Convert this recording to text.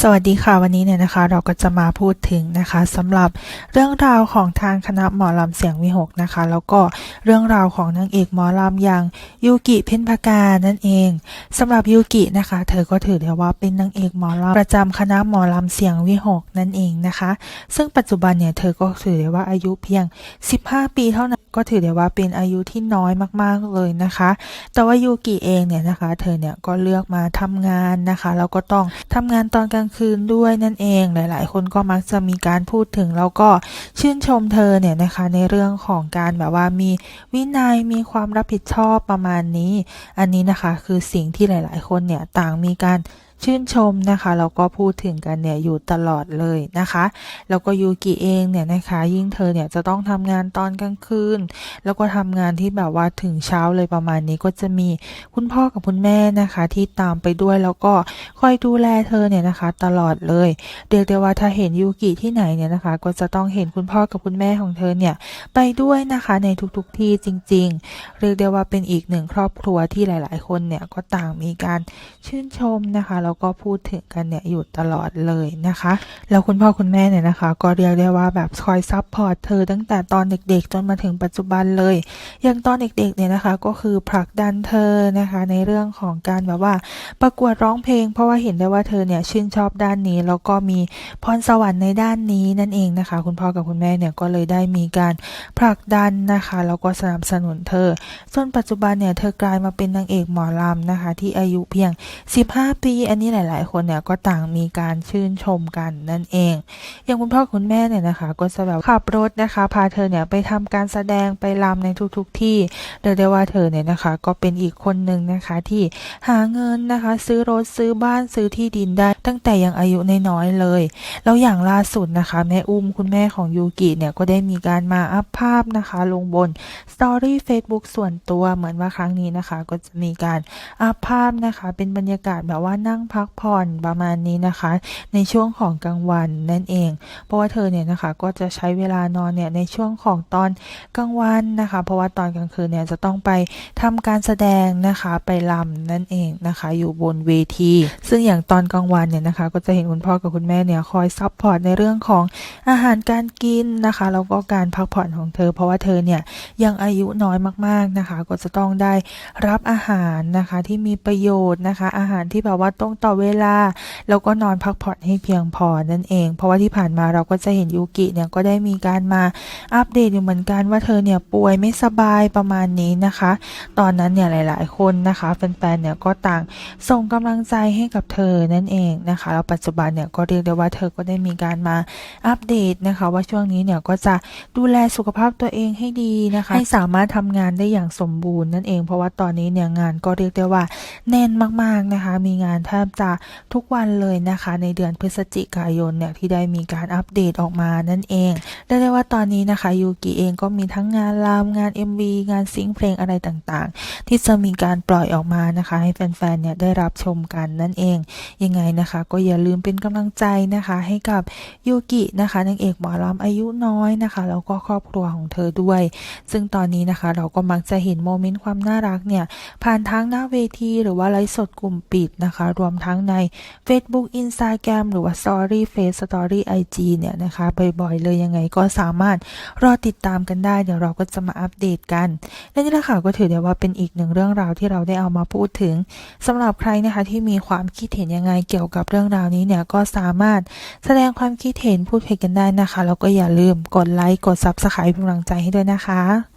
สวัสดีค่ะวันนี้เนี่ยนะคะ เราก็จะมาพูดถึงนะคะสำหรับเรื่องราวของทางคณะหมอลำเสียงวิหกนะคะ แล้วก็เรื่องราวของนางเอกหมอลำอย่างยูกิเพ็ญพกานั่นเองสำหรับยูกินะคะ เธอก็ถือได้ว่าเป็นนางเอกหมอลำประจำคณะหมอลำเสียงวิหกนั่นเองนะคะ ซึ่งปัจจุบันเนี่ยเธอก็ถือได้ว่าอายุเพียง 15 ปีเท่านั้นก็ถือได้ว่าเป็นอายุที่น้อยมากๆเลยนะคะ แต่ว่ายูกิเองเนี่ยนะคะ เธอเนี่ยก็เลือกมาทำงานนะคะแล้วก็ต้องทำงานตอนกลางคืนด้วยนั่นเอง หลาย ๆ คนก็มักจะมีการพูดถึง แล้วก็ชื่นชมเธอเนี่ยนะคะในเรื่องของการแบบว่ามีวินัยมีความรับผิดชอบประมาณนี้ อันนี้นะคะคือสิ่งที่หลาย ๆ คนเนี่ยต่างมีการ ชื่นชมนะคะแล้วก็พูดถึงกันเนี่ยอยู่ตลอดเลยนะคะแล้วก็ยูกิเองเนี่ยนะคะ ยิ่งเธอเนี่ยจะต้องทำงานตอนกลางคืน แล้วก็ทำงานที่แบบว่าถึงเช้าเลยประมาณนี้ก็จะมีคุณพ่อกับคุณแม่นะคะ ที่ตามไปด้วยแล้วก็คอยดูแลเธอเนี่ยนะคะ ตลอดเลยเรียกได้ว่าถ้าเห็นยูกิที่ไหนเนี่ยนะคะ ก็จะต้องเห็นคุณพ่อกับคุณแม่ของเธอเนี่ยไปด้วยนะคะในทุกๆที่จริง ๆ เรียกได้ว่าเป็นอีกหนึ่งครอบครัวที่หลาย ๆ คนเนี่ยก็ต่างมีการชื่นชมนะคะแล้วก็พูดถึงกันเนี่ยอยู่ตลอดเลยนะคะ แล้วคุณพ่อคุณแม่เนี่ยนะคะ ก็เรียกได้ว่าแบบคอยซัพพอร์ตเธอตั้งแต่ตอนเด็กๆ จนมาถึงปัจจุบันเลยอย่างตอนเด็กๆเนี่ยนะคะ ก็คือผลักดันเธอนะคะ ในเรื่องของการแบบว่าประกวดร้องเพลง เพราะว่าเห็นได้ว่าเธอเนี่ยชื่นชอบด้านนี้ แล้วก็มีพรสวรรค์ในด้านนี้นั่นเองนะคะ คุณพ่อกับคุณแม่เนี่ยก็เลยได้มีการผลักดันนะคะแล้วก็สนับสนุนเธอจนปัจจุบันเนี่ยเธอกลายมาเป็นนางเอกหมอลำนะคะ ที่อายุเพียง 15 ปีอันนี้หลาย ๆ คนเนี่ยก็ต่างมีการชื่นชมกันนั่นเอง อย่างคุณพ่อคุณแม่เนี่ยนะคะ ก็จะแบบขับรถนะคะ พาเธอเนี่ยไปทำการแสดงไปรำในทุก ๆ ที่เรียกได้ว่าเธอเนี่ยนะคะก็เป็นอีกคนหนึ่งนะคะที่หาเงินนะคะ ซื้อรถซื้อบ้านซื้อที่ดินได้ ตั้งแต่ยังอายุน้อยๆเลย แล้วอย่างล่าสุดนะคะแม่อุ้มคุณแม่ของยูกิเนี่ยก็ได้มีการมาอัพภาพนะคะ ลงบนสตอรี่ Facebook ส่วนตัวเหมือนว่าครั้งนี้นะคะ ก็จะมีการอัพภาพนะคะ เป็นบรรยากาศแบบว่านั่งพักผ่อนประมาณนี้นะคะ ในช่วงของกลางวันนั่นเอง เพราะว่าเธอเนี่ยนะคะก็จะใช้เวลานอนเนี่ยในช่วงของตอนกลางวันนะคะ เพราะว่าตอนกลางคืนเนี่ยจะต้องไปทำการแสดงนะคะไปรำนั่นเองนะคะ อยู่บนเวที ซึ่งอย่างตอนกลางวันเนี่ยนะคะ ก็จะเห็นคุณพ่อกับคุณแม่เนี่ยคอยซัพพอร์ตในเรื่องของอาหารการกินนะคะแล้วก็การพักผ่อนของเธอ เพราะว่าเธอเนี่ยยังอายุน้อยมากๆนะคะ ก็จะต้องได้รับอาหารนะคะที่มีประโยชน์นะคะ อาหารที่แบบว่าตรงต่อเวลา แล้วก็นอนพักผ่อนให้เพียงพอนั่นเอง เพราะว่าที่ผ่านมาเราก็จะเห็นยูกิเนี่ยก็ได้มีการมาอัปเดตอยู่เหมือนกันว่าเธอเนี่ยป่วยไม่สบายประมาณนี้นะคะ ตอนนั้นเนี่ยหลาย ๆ คนนะคะแฟนๆเนี่ยก็ต่างส่งกำลังใจให้กับเธอนั่นเองนะคะแล้วปัจจุบันเนี่ยก็เรียกได้ว่าเธอก็ได้มีการมาอัปเดตนะคะ ว่าช่วงนี้เนี่ยก็จะดูแลสุขภาพตัวเองให้ดีนะคะ ให้สามารถทำงานได้อย่างสมบูรณ์นั่นเอง เพราะว่าตอนนี้เนี่ยงานก็เรียกได้ว่าแน่นมากๆนะคะ มีงานแทบจะทุกวันเลยนะคะ ในเดือนพฤศจิกายนเนี่ยที่ได้มีการอัปเดตออกมานั่นเองได้ได้ว่าตอนนี้นะคะยูกิเองก็มีทั้งงานรำงาน MV งานซิงเพลงอะไรต่างๆ ที่จะมีการปล่อยออกมานะคะ ให้แฟนๆเนี่ยได้รับชมกันนั่นเอง ยังไงนะคะ ก็อย่าลืมเป็นกำลังใจนะคะ ให้กับยูกินะคะนางเอกหมอลำอายุน้อยนะคะแล้วก็ครอบครัวของเธอด้วย ซึ่งตอนนี้นะคะ เราก็มักจะเห็นโมเมนต์ความน่ารักเนี่ยผ่านทั้งหน้าเวทีหรือว่าไลฟ์สดกลุ่มปิดนะคะ รวมทั้งใน Facebook Instagram หรือว่า Story Face Story IG เนี่ยนะคะบ่อยๆเลยยังไงก็สามารถรอติดตามกันได้ เดี๋ยวเราก็จะมาอัปเดตกันและนี่แหละค่ะก็ถือได้ว่าเป็นอีกหนึ่งเรื่องราวที่เราได้เอามาพูดถึงสำหรับใครนะคะที่มีความคิดเห็นยังไงเกี่ยวกับเรื่องราวนี้เนี่ยก็สามารถแสดงความคิดเห็นพูดเพกันได้นะคะแล้วก็อย่าลืมกดไลค์กด Subscribe เป็นกำลังใจให้ด้วยนะคะ